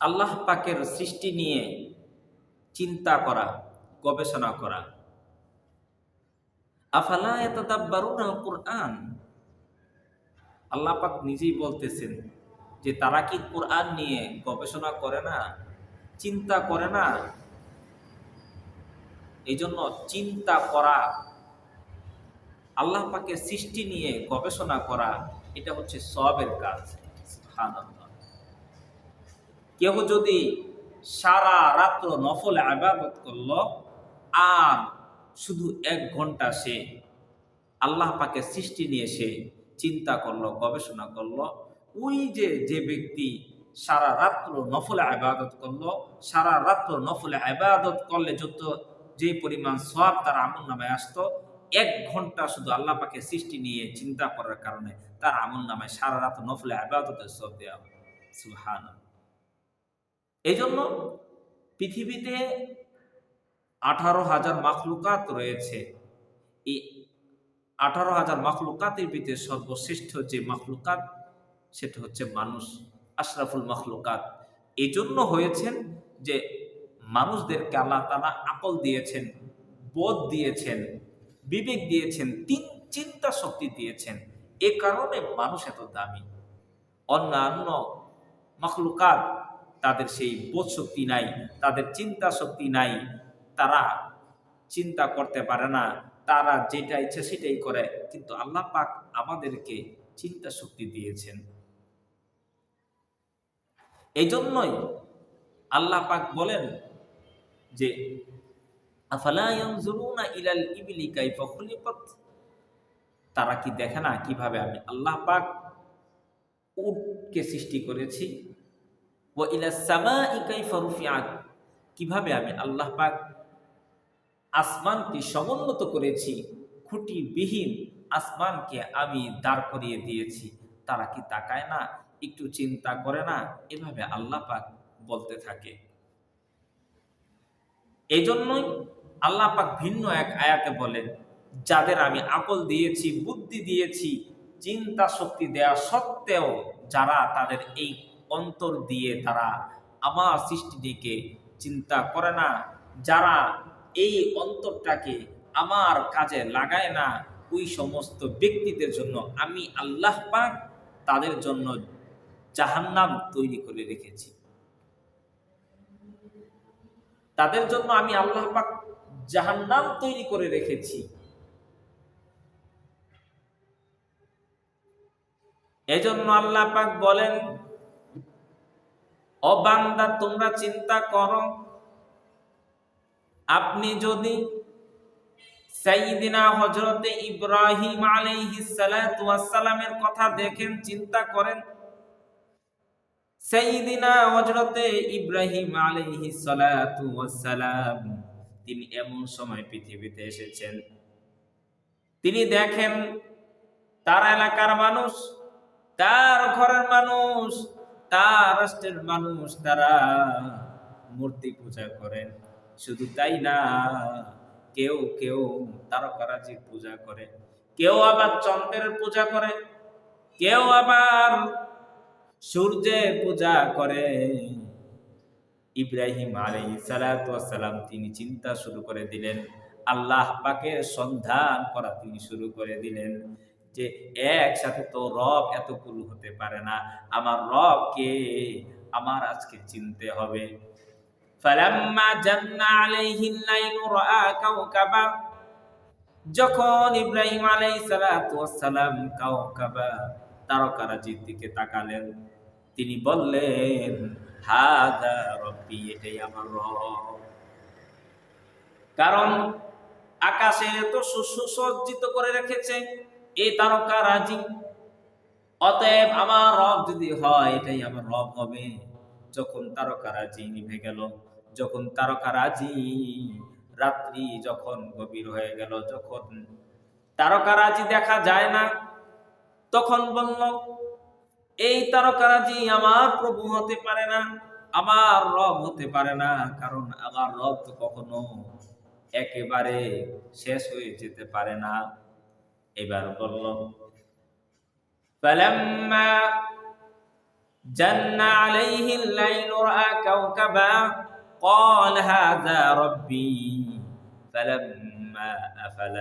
আল্লাহ পাকের সৃষ্টি নিয়ে চিন্তা করা, গবেষণা করা। আফালা ইয়াতাদাব্বারুনা আল কুরআন আল্লাহ পাক নিজেই বলতেছেন যে তারা কি কোরআন নিয়ে গবেষণা করে না, চিন্তা করে না? এই জন্য চিন্তা করা, আল্লাহ পাকের সৃষ্টি নিয়ে গবেষণা করা, এটা হচ্ছে সবের কাজ। সুবহানাল্লাহ। কেউ যদি সারা রাত্র নফলে আবাদত করল, আর শুধু এক ঘণ্টা সে আল্লাহ পাকে সৃষ্টি নিয়ে সে চিন্তা করল, গবেষণা করল, ওই যে যে ব্যক্তি সারা রাত্র নফলে আবাদত করল, সারা রাত্র নফলে আবাদত করলে যত যে পরিমাণ সব তার আমল নামায় আসতো, এক ঘণ্টা শুধু আল্লাহ পাকে সৃষ্টি নিয়ে চিন্তা করার কারণে তার আমল নামায় সারা রাত নফলে আবাদতের সব দেওয়া সুহান এই জন্য পৃথিবীতে আঠারো হাজার মাখলুকাত রয়েছে। এই আঠারো হাজার মাখলুকাতের ভিতরে সর্বশ্রেষ্ঠ যে মাখলুকাত, সেটা হচ্ছে মানুষ, আশরাফুল মাখলুকাত। এই জন্য হয়েছেন যে মানুষদেরকে আল্লাহ তালা আকল দিয়েছেন, বোধ দিয়েছেন, বিবেক দিয়েছেন, তিন চিন্তা শক্তি দিয়েছেন। এ কারণে মানুষ এত দামি। অন্যান্য মখলুকাত তাদের সেই বোধ শক্তি নাই, তাদের চিন্তা শক্তি নাই। তারা চিন্তা করতে পারে না, তারা যেটা ইচ্ছে সেটাই করে। কিন্তু আল্লাহ পাক আমাদেরকে চিন্তা শক্তি দিয়েছেন। এই জন্যই আল্লাহ পাক বলেন যে ইলাল তারা কি দেখে না কীভাবে আমি আল্লাহ পাক উটকে সৃষ্টি করেছি? ও ইলা সামাই কাইফা রুফিআত কীভাবে আমি আল্লাহ পাক আসমানকে সমুন্নত করেছি? খুঁটিবিহীন আসমানকে আমি দাঁড় করিয়ে দিয়েছি। তারা কি তাকায় না? একটু চিন্তা করে না? এভাবে আল্লাহ পাক বলতে থাকে। এই জন্যই আল্লাহ পাক ভিন্ন এক আয়াতে বলেন, যাদের আমি আকল দিয়েছি, বুদ্ধি দিয়েছি, চিন্তা শক্তি দেয়া সত্ত্বেও যারা তাদের এই অন্তর দিয়ে তারা আমার সৃষ্টিটিকে চিন্তা করে না। যারা এই অন্তরটাকে আমার কাজে লাগায় না, ওই সমস্ত ব্যক্তিদের জন্য আমি আল্লাহ পাক তাদের জন্য জাহান্নাম তৈরি করে রেখেছি। তাদের জন্য আমি আল্লাহ পাক জাহান্নাম তৈরি করে রেখেছি। এজন্য আল্লাহ পাক বলেন ও বান্দা, তোমরা চিন্তা করো। আপনি যদি সাইয়্যিদিনা হযরতে ইব্রাহিম আলাইহিস সালাতু ওয়াস সালামের কথা দেখেন, চিন্তা করেন, সাইয়্যিদিনা হযরতে ইব্রাহিম আলাইহিস সালাতু ওয়াস সালাম তিনি এমন সময় পৃথিবীতে এসেছেন। তিনি দেখেন, তার এলাকার মানুষ, তার ঘরের মানুষ তার রাষ্ট্রের মানুষ তারা মূর্তি পূজা করেন। শুধু তাই না, কেউ কেউ তারকারাজি পূজা করে। কেউ আবার চন্দ্রের পূজা করে, কেউ আবার সূর্যের পূজা করে। ইব্রাহিম আলাই সালাম তিনি চিন্তা শুরু করে দিলেন। আল্লাহ পাকের সন্ধান করা তিনি শুরু করে দিলেন। যে একসাথে তো রব এতগুলো হতে পারে না। আমার রবকে আমার আজকে চিনতে হবে। জান্না আলাইহিল লাইলু রাআ কাওকাবা। যখন ইব্রাহিম আলাইহিস সালাতু ওয়াস সালাম কাওকাবা তারকারাজির দিকে তাকালেন, তিনি বললেন হাদা রব্বি, এটাই আমার রব। কারণ আকাশে এত সুসজ্জিত করে রেখেছে এই তারকারাজি অতএব আমার রব যদি হয়, এটাই আমার রব হবে। যখন তারকা রাজি নিভে গেল, যখন তারকা রাজি রাত্রি যখন গভীর হয়ে গেল, যখন তারকারাজি দেখা যায় না, তখন বলল, এই তারকারাজি আমার প্রভু হতে পারে না, আমার রব হতে পারে না, কারণ আমার রব তো কখনো একেবারে শেষ হয়ে যেতে পারে না। এবার বলল فلما جن عليه الليل رأى كوكبا قال هذا ربي فلما أفل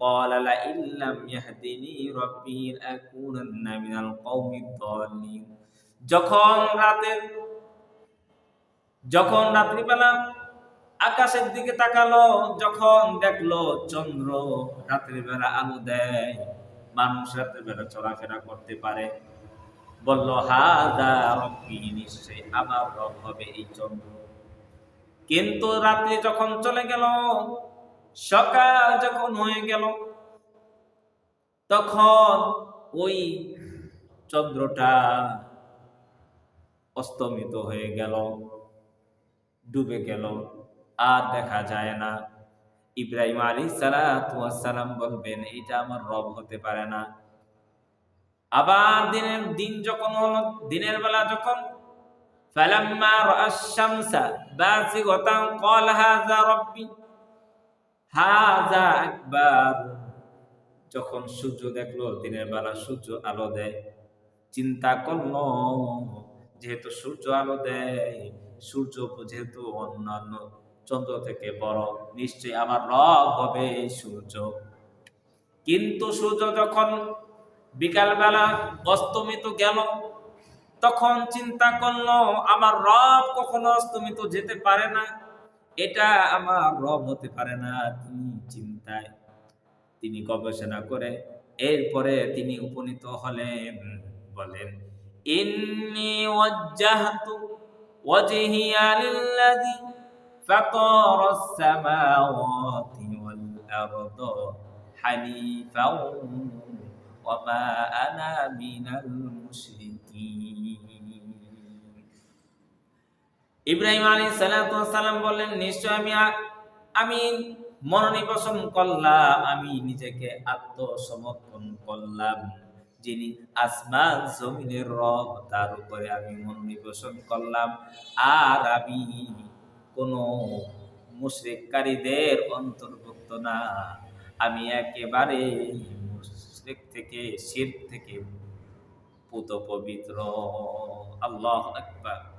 قال لئن لم يهدني ربي لأكونن من القوم الضالين যখন রাতের যখন রাত্রিবেলা আকাশের দিকে তাকালো, যখন দেখল চন্দ্র রাত্রির বেলা আলো দেয়। মানুষ রাত্রির বেলা চলাফেরা করতে পারে। বলল, হাদা রব্বি নিশ্চয় আমার রব হবে এই চন্দ্র। কিন্তু রাত্রি যখন চলে গেল, সকাল যখন হয়ে গেল, তখন ওই চন্দ্রটা অস্তমিত হয়ে গেল, ডুবে গেল। আর দেখা যায় না ইব্রাহিম আলী সালাম বলবেন এটা আমার রব হতে পারে না আবার দিনের দিন যখন হলো দিনের বেলা যখন فلما رأى الشمس بازغة قال هذا ربي هذا أكبر যখন সূর্য দেখলো দিনের বেলা সূর্য আলো দেয় চিন্তা করলো যেহেতু সূর্য আলো দেয় সূর্য যেহেতু অন্যান্য চন্দ্র থেকে বড় নিশ্চয়ই আমার রব হবে সূর্য। কিন্তু সূর্য যখন বিকালবেলা অস্তমিত গেল, তখন চিন্তা করল, আমার রব কখনো অস্তমিত যেতে পারে না? এটা আমার রব হতে পারে না তিনি চিন্তায়। তিনি গবেষণা করে এরপরে তিনি উপনীত হলেন, বলেন, ইন্নি ওয়াজ্জাহতু ওয়াজহিয়া লিল্লাযী সামাওয়াতি ওয়াল আরদ হানিফাও ওয়ামা আনা মিনাল মুশরিকিন ইব্রাহিম সালাতু সালাম বললেন, নিশ্চয় আমি আমি মনোনিবেশন করলাম। আমি নিজেকে আত্মসমর্পণ করলাম। যিনি আসমান জমিনের রব, তার উপরে আমি মনোনিবেশন করলাম। আর আমি কোন মুশরিককারীদের অন্তর্ভুক্ত না। আমি একেবারে মুশ্রিক থেকে শির থেকে পুত পবিত্র আল্লাহ আকবার।